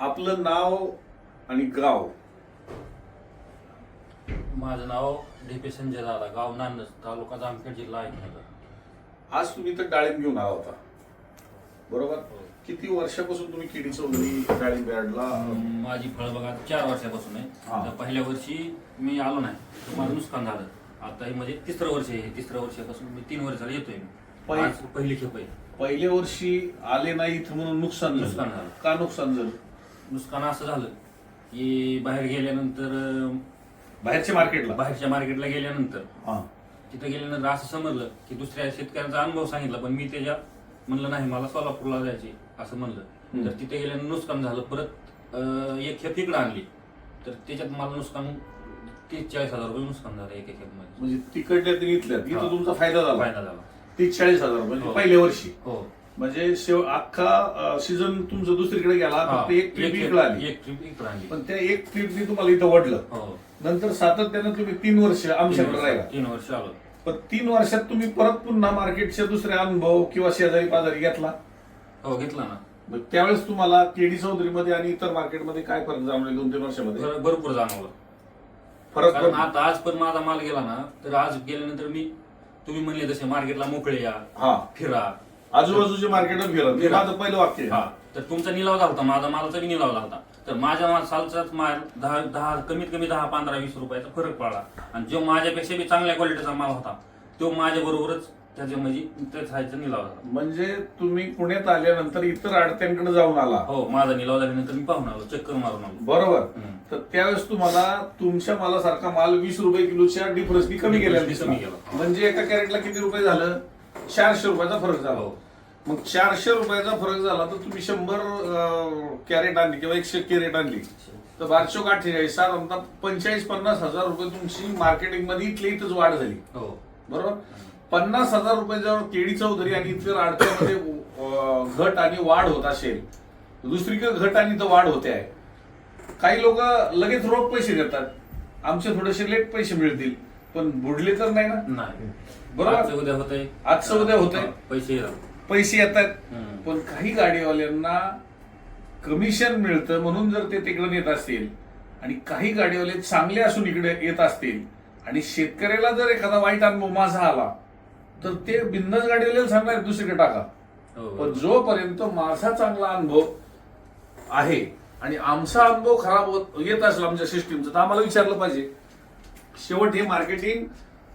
आपलं नाव आणि गाव. माझं नाव डी पी संजय दादा गाव नांदस तालुका जामखेड जिल्हा अहमदनगर आज तुम्ही तर डाळिंब घेऊन आला होता. बरोबर? किती वर्षापासून तुम्ही केडी चौधरी डाळिंब यार्डला माझी फळं बघा चार वर्षापासून हा. आहे तर पहिल्या वर्षी मी आलो नाही. तर माझं नुकसान झालं. आता हे म्हणजे तिसरं वर्ष आहे. हे तिसरं वर्षापासून मी तीन वर्षाला येतोय मी. पहि- आज पहिली खेप आहे. पहिल्या वर्षी आले नाही इथं म्हणून नुकसान नुकसान झालं झालं. का नुकसान झालं? नुकसान असं झालं की बाहेर गेल्यानंतर बाहेरच्या मार्केटला? बाहेरच्या मार्केटला गेल्यानंतर हा. तिथं गेल्यानंतर असं समजलं की दुसऱ्या शेतकऱ्यांचा अनुभव सांगितला पण मी त्याच्या म्हणलं नाही मला सोलापूरला जायचे असं म्हणलं. तर तिथे गेल्यानं नुकसान झालं. परत अं, एक खेप इकडं आणली. तर त्याच्यात मला नुकसान तीस चाळीस हजार रुपये नुकसान झालं एक खेपमध्ये. म्हणजे तिकडल्या ते इथल्या. हा. इथं तुमचा फायदा झाला. फायदा झाला. तीस चाळीस हजार म्हणजे हो. पहिल्या वर्षी. म्हणजे शेव अख्खा सीझन तुमचं दुसरीकडे गेला. फक्त एक ट्रिप इकडे आली. एक ट्रिप इकडं आणली पण त्या एक ट्रिपनी तुम्हाला इथं वडलं. हो. नंतर सातत्यानं तुम्ही तीन वर्ष आमच्याकडे राहिला. तीन वर्ष आलो. पण तीन वर्षात तुम्ही परत पुन्हा मार्केटचे दुसरे अनुभव किंवा शेजारी पाजारी घेतला? हो घेतला ना. मग त्यावेळेस तुम्हाला केडी चौधरीमध्ये आणि इतर मार्केटमध्ये काय फरक जाणवले दोन तीन वर्षामध्ये? भर- भरपूर जाणवलं. फरक कारण? आता आज पण माझा माल गेला ना तर आज गेल्यानंतर मी तुम्ही म्हणले तसे मार्केटला मोकळे या हा. फिरा. आजूबाजूचे मार्केट फिरत. हे. माझं पहिलं वाक्य आहे. हा. तर तुमचा निलाव झाला होता माझा मालाचा बी निलाव झाला होता तर माझ्या मा- सालचाच माल दहा दहा कमीत कमी दहा पंधरा वीस रुपयाचा फरक पडला. आणि जो माझ्यापेक्षा बी चांगल्या क्वालिटीचा माल होता तो माझ्या बरोबरच त्याच्या म्हणजे त्याचा निलाव झाला. म्हणजे तुम्ही पुण्यात आल्यानंतर इतर आडत्यांकडे जाऊन आला. हो माझा निलाव झाल्यानंतर मी पाहून आलो चक्कर मारून आलो. बरोबर. हम्म. तर त्यावेळेस तुम्हाला तुमच्या मालासारखा माल वीस रुपये किलोच्या डिफरन्सनी कमी दिसला. गेला. म्हणजे एका कॅरेटला किती रुपये झालं? चारशे रुपयाचा फरक झाला हो. मग चारशे रुपयाचा फरक झाला तर तुम्ही शंभर कॅरेट आणली किंवा एकशे कॅरेट आणली. तर बारशे अठ्ठेचाळीस साधारणतः पंचेचाळीस पन्नास हजार रुपये तुमची मार्केटिंगमध्ये इथल्या इथंच वाढ झाली. हो. बरोबर? पन्नास हजार रुपये जर केळी चौधरी आणि इतर आडत्यामध्ये अं, घट आणि वाढ होत असेल दुसरीकडे घट आणि इथं वाढ होते आहे. काही लोक लगेच रोख पैसे देतात. आमचे थोडेसे लेट पैसे मिळतील. पण बुडले तर नाही ना? नाही. बरोबर. आजचं उद्या होतंय आजचं उद्या होतंय. पैसे पैसे येतात हम्म. पण काही गाडीवाल्यांना कमिशन मिळतं म्हणून जर ते तिकडे नेत असतील आणि काही गाडीवाले चांगले असून इकडे येत असतील आणि शेतकऱ्याला जर एखादा वाईट अनुभव माझा आला तर ते बिंदास गाडीवाल्याला सांगणार दुसरीकडे टाका हो, पण जोपर्यंत माझा चांगला अनुभव आहे आणि आमचा अनुभव खराब होत येत असेल आमच्या सिस्टीमचा तर आम्हाला विचारलं पाहिजे शेवट हे मार्केटिंग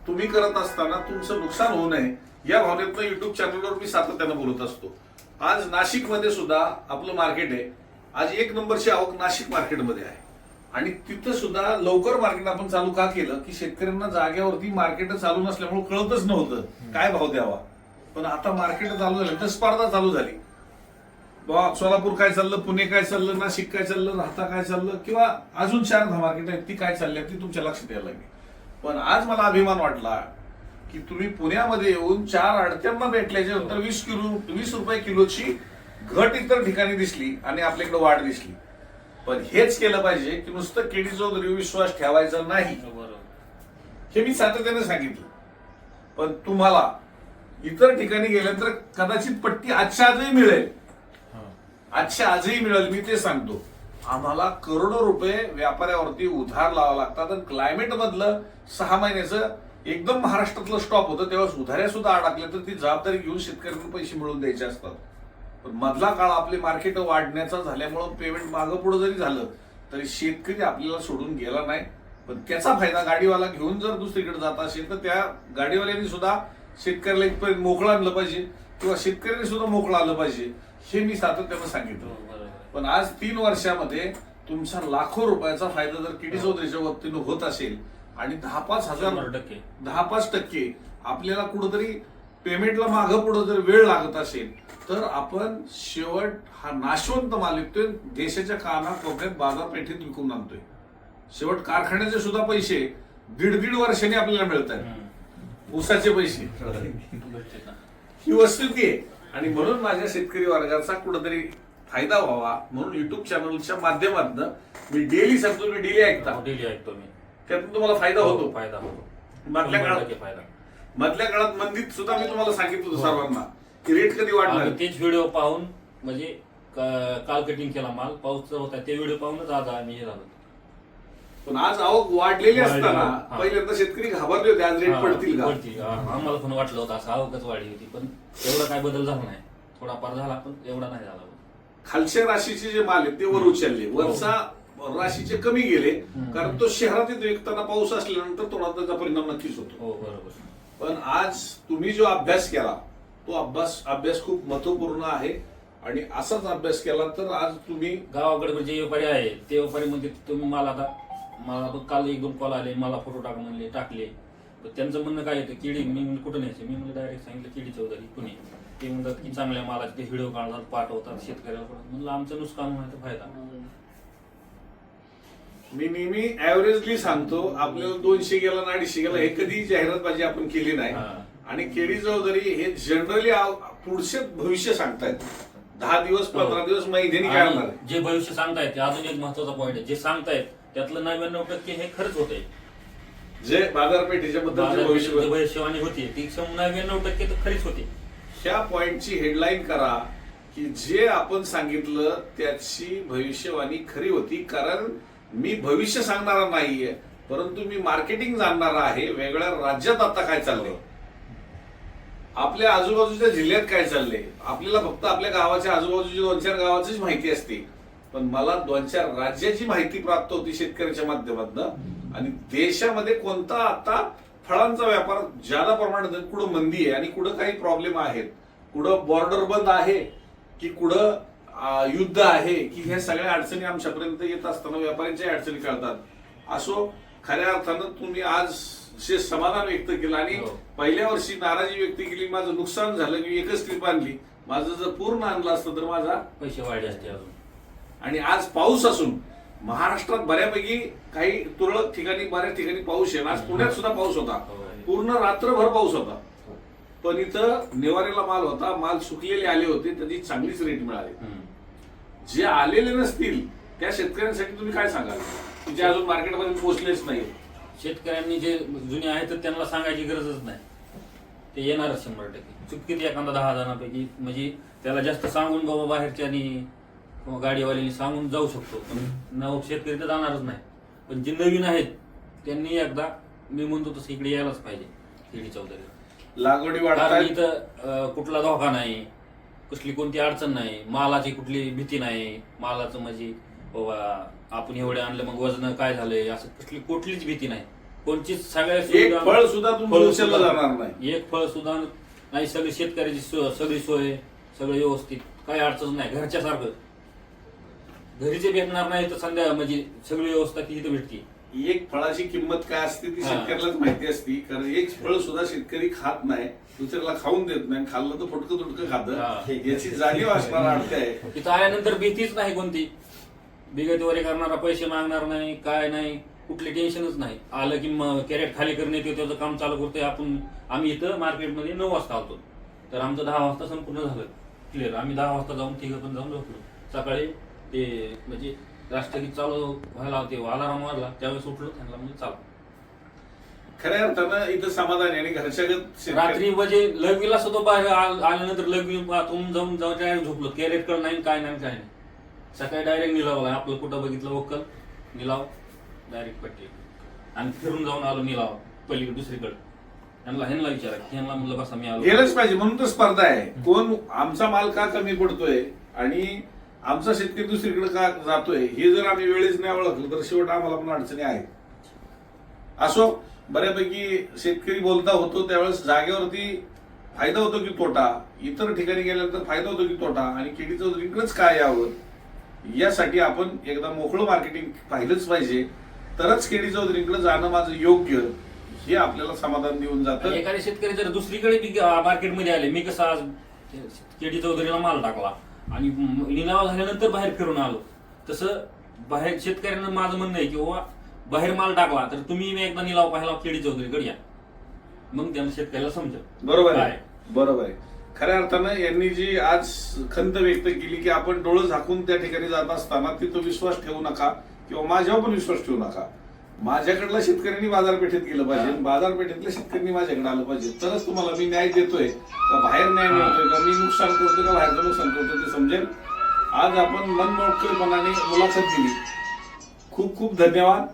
तुम्ही करत असताना तुमचं नुकसान होऊ नये या भावनेतनं युट्यूब चॅनलवर मी सातत्यानं बोलत असतो. आज नाशिकमध्ये सुद्धा आपलं मार्केट आहे. आज एक नंबरची आवक नाशिक मार्केटमध्ये आहे. आणि तिथं सुद्धा लवकर मार्केट आपण चालू का केलं की शेतकऱ्यांना जागेवरती मार्केट चालू नसल्यामुळे कळतच नव्हतं. काय भाव द्यावा? पण आता मार्केट चालू झालं तर स्पर्धा चालू झाली. बाबा सोलापूर काय चाललं पुणे काय चाललं नाशिक काय चाललं राहता काय चाललं किंवा अजून चार मार्केट आहेत ती काय चालली ती तुमच्या लक्षात यायला लागली. पण आज मला अभिमान वाटला की तुम्ही पुण्यामध्ये येऊन चार अडत्यांना भेटल्याच्या नंतर वीस किलो वीस रुपये किलोची घट इतर ठिकाणी दिसली आणि आपल्याकडे वाढ दिसली. पण हेच केलं पाहिजे की नुसतं केडी चौधरी विश्वास ठेवायचा नाही. हे मी सातत्याने सांगितलं. पण तुम्हाला इतर ठिकाणी गेल्यानंतर कदाचित पट्टी आजच्या आजही मिळेल. आजच्या आजही मिळेल मी ते सांगतो. आम्हाला करोडो रुपये व्यापाऱ्यावरती उधार लावा लागतात. आणि क्लायमेट मधलं सहा महिन्याचं एकदम महाराष्ट्रातलं स्टॉप होतं. तेव्हा उधाऱ्या सुद्धा अडकल्या तर ती जबाबदारी घेऊन शेतकऱ्यांना पैसे मिळवून द्यायचे असतात. पण मधला काळ आपले मार्केट वाढण्याचा झाल्यामुळं पेमेंट मागं पुढे जरी झालं तरी शेतकरी आपल्याला सोडून गेला नाही. पण त्याचा फायदा गाडीवाला घेऊन जर दुसरीकडे जात असेल तर त्या गाडीवाल्यांनी सुद्धा शेतकऱ्याला इथपर्यंत मोकळं आणलं पाहिजे. किंवा शेतकऱ्यांनी सुद्धा मोकळं आलं पाहिजे. हे मी सातत्यानं सांगितलं. पण आज तीन वर्षामध्ये तुमचा लाखो रुपयाचा फायदा जर किडी चौधरीच्या वतीनं होत असेल आणि दहा पाच हजार टक्के. दहा पाच टक्के आपल्याला कुठंतरी पेमेंटला मागं पुढं जर वेळ लागत असेल तर आपण शेवट हा नाशवंत माल विकतोय देशाच्या काना कोपऱ्यात बाजारपेठेत विकून आणतोय. शेवट कारखान्याचे सुद्धा पैसे दीड दीड वर्षांनी आपल्याला मिळत आहेत. ऊसाचे पैसे. ही वस्तुस्थिती आहे. आणि म्हणून माझ्या शेतकरी वर्गाचा कुठंतरी फायदा व्हावा म्हणून युट्यूब चॅनलच्या माध्यमातून मी डेली सांगतो मी डेली ऐकता. हो, daily ऐकतो मी. त्यातून तुम्हाला फायदा होतो. फायदा होतो. मधल्या काळात फायदा. मधल्या काळात मंदीत सुद्धा मी तुम्हाला सांगितलं होतं सर्वांना की रेट कधी वाढणार? तेच व्हिडिओ पाहून म्हणजे काल कटिंग केला माल पाऊस होता ते व्हिडिओ पाहूनच आज आम्ही हे झालो. पण आज आवक वाढलेली वाढली, असताना हा. पहिल्यांदा शेतकरी घाबरले होते आज रेट हा, पडतील का. हा, आम्हाला पण वाटलं होतं असं आवकच वाढली होती पण एवढा काय बदल झाला नाही. थोडाफार झाला पण एवढा नाही झाला. खालच्या राशीचे जे माल आहेत ते वर उचलले. वरचा राशीचे कमी गेले. कारण तो शहरात येतो एकताना पाऊस असल्यानंतर थोडा त्याचा परिणाम नक्कीच होतो. हो बरोबर. पण आज तुम्ही जो अभ्यास केला तो अभ्यास अभ्यास खूप महत्त्वपूर्ण आहे. आणि असाच अभ्यास केला तर आज तुम्ही गावाकडे जे व्यापारी आहे ते व्यापारी म्हणजे तुम्ही मला आता मला काल एक दोन कॉल आले मला फोटो टाक म्हणले टाकले. तर त्यांचं म्हणणं काय येतं किडी मी म्हणलं कुठं न्यायचं? मी म्हणलं डायरेक्ट सांगितलं किडी चौधरी पुणे ते म्हणतात की चांगल्या मालाचे ते व्हिडिओ काढतात पाठवतात शेतकऱ्याला. म्हणलं आमचं नुकसान व्हायचं फायदा. मी नेहमी ऍव्हरेजली सांगतो आपल्याला दोनशे गेला आणि अडीचशे गेला हे कधी जाहिरातबाजी आपण केली नाही. हा. आणि केडी चौधरी हे जनरली पुढचे भविष्य सांगतायत. दहा दिवस पंधरा दिवस महिन्यानी काय होणार आहे? आणि जे भविष्य सांगतायत ते अजून एक महत्त्वाचा पॉईंट आहे. जे सांगतायत त्यातलं नव्याण्णव टक्के हे खरंच होते जे बाजारपेठेच्या बद्दल भविष्य भविष्यवाणी होती ती नव्याण्णव टक्के तर खरीच होती. ह्या पॉइंटची हेडलाईन करा की जे आपण सांगितलं त्याची भविष्यवाणी खरी होती कारण मी भविष्य सांगणारा नाहीये परंतु मी मार्केटिंग जाणणारा आहे वेगळ्या राज्यात आता काय चाललंय? आपल्या आजूबाजूच्या जिल्ह्यात काय चाललंय? आपल्याला फक्त आपल्या गावाच्या आजूबाजूच्या दोन चार गावाचीच माहिती असते. पण मला दोन चार राज्याची माहिती प्राप्त होती शेतकऱ्याच्या माध्यमातून. आणि देशामध्ये कोणता आता फळांचा व्यापार ज्यादा प्रमाणात कुठं मंदी आहे आणि कुठं काही प्रॉब्लेम आहेत कुठं बॉर्डर बंद आहे की कुठं युद्ध आहे की ह्या सगळ्या अडचणी आमच्यापर्यंत येत असताना व्यापाऱ्यांच्या अडचणी कळतात. असो खऱ्या अर्थानं तुम्ही आज जे समाधान व्यक्त केलं आणि हो. पहिल्या वर्षी नाराजी व्यक्त केली माझं नुकसान झालं मी एकच ट्रिप आणली. माझं जर पूर्ण आणलं असतं तर माझा पैसे वाढले असते अजून. आणि आज पाऊस असून महाराष्ट्रात बऱ्यापैकी काही तुरळक ठिकाणी बऱ्याच ठिकाणी पाऊस आहे आज पुण्यात सुद्धा पाऊस होता. हो. पूर्ण रात्रभर पाऊस होता. पण इथं निवारेला माल होता. माल सुकलेले आले होते. त्याची चांगलीच रेट मिळाली. जे आलेले नसतील त्या शेतकऱ्यांसाठी तुम्ही काय सांगाल? की जे अजून मार्केटमध्ये पोहोचलेच नाही शेतकऱ्यांनी जे जुने आहेत तर त्यांना सांगायची गरजच नाही. ते येणारच शंभर टक्के. चुकीत एखादा दहा जणांपैकी म्हणजे त्याला जास्त सांगून बाबा बाहेरच्यानी किंवा गाडीवाल्यांनी सांगून जाऊ शकतो. पण नव शेतकरी तर जाणारच नाही. पण जे नवीन आहेत त्यांनी एकदा मी म्हणतो तसं इकडे यायलाच पाहिजे केडी चौधरी. लागवडी कारण इथं कुठला धोका नाही कसली कोणती अडचण नाही मालाची कुठली भीती नाही. मालाचं म्हणजे बाबा आपण एवढे आणलं मग वजन काय झालंय असं कसली कुठलीच भीती नाही. कोणचीच सगळ्या फळ सुद्धा जाणार नाही. एक फळ सुद्धा नाही सगळी शेतकऱ्याची सगळी सोय सगळं व्यवस्थित काही अडचण नाही घरच्या सारखं घरी जे भेटणार नाही तर संध्या म्हणजे सगळी व्यवस्था ती इथं भेटते. एक फळाची किंमत काय असते ती हा. शेतकऱ्यालाच माहिती असती. कारण एक फळ सुद्धा शेतकरी खात नाही दुसऱ्याला खाऊन देत नाही खाल्लं तर फुटकं तुटकं हा. खातं याची जाणीव असणार अडते आहे. तिथं आल्यानंतर भीतीच नाही कोणती. बिगतवारी करणारा पैसे मागणार नाही काय नाही कुठली टेन्शनच नाही. आलं की मग कॅरेट खाली करणे ते त्याचं काम चालू करतोय आपण. आम्ही इथं मार्केटमध्ये नऊ वाजता आलतो. तर आमचं दहा वाजता संपूर्ण झालं. क्लिअर आम्ही दहा वाजता जाऊन तिघं पण जाऊन झोपलो. सकाळी ते म्हणजे राष्ट्रगीत चालू व्हायला होते अलाराम वाजला त्यावेळेस उठलो त्यांना म्हणजे चालू. खऱ्या अर्थानं इथं समाधान आहे आणि घरच्या शेतकरी- रात्री म्हणजे लघवीला सुद्धा बाहेर आल- आल्यानंतर लघवी बाथरूम जाऊन जाऊन डायरेक्ट झोपलो. कॅरेट कळ नाही काय नाही काय नाही. सकाळी डायरेक्ट निलावला आपलं कुठं बघितलं वक्कल? निलाव डायरेक्ट पट्टी. आणि फिरून जाऊन आलो निलाव पलीकडे दुसरीकडे. ह्यांना ह्यांना विचारा ह्यांना म्हणलं बसा मी आलो. गेलंच पाहिजे. म्हणून तर स्पर्धा आहे. कोण आमचा माल का कमी पडतोय? आणि आमचा शेतकरी दुसरीकडे का जातोय. हे जर आम्ही वेळेच नाही ओळखलं तर शेवट आम्हाला पण अडचणी आहेत. असो बऱ्यापैकी शेतकरी बोलता होतो त्यावेळेस जागेवरती फायदा होतो की तोटा. इतर ठिकाणी गेल्यानंतर फायदा होतो की तोटा. आणि केडी इकडंच काय यावं यासाठी आपण एकदा मोकळं मार्केटिंग पाहिलंच पाहिजे. तरच केडी चौधरीकडे जाणं माझं योग्य हे आपल्याला समाधान देऊन जातं. एखादे शेतकरी जर दुसरीकडे मार्केटमध्ये आले मी कसं आज केडी चौधरीला माल टाकला? आणि निलाव झाल्यानंतर बाहेर फिरून आलो. तसं बाहेर शेतकऱ्यांना माझं म्हणणं आहे की बाबा बाहेर माल टाकला तर तुम्ही एकदा निलाव पाहिला केडी चौधरीकडे या. मग त्यांना शेतकऱ्याला समजेल. बरोबर आहे? बरोबर आहे. खऱ्या अर्थानं यांनी जी आज खंत व्यक्त केली की आपण डोळं झाकून त्या ठिकाणी जात असताना तिथं विश्वास ठेवू नका किंवा माझ्यावर पण विश्वास ठेवू नका. माझ्याकडल्या शेतकऱ्यांनी बाजारपेठेत गेलं पाहिजे. बाजारपेठेतल्या शेतकऱ्यांनी माझ्याकडे आलं पाहिजे. तरच तुम्हाला मी न्याय देतोय. का बाहेर न्याय मिळतोय का? मी नुकसान करतोय का? बाहेरचं नुकसान करतोय ते समजेल. आज आपण मनमोकळेपणाने मुलाखत दिली. खूप खूप धन्यवाद.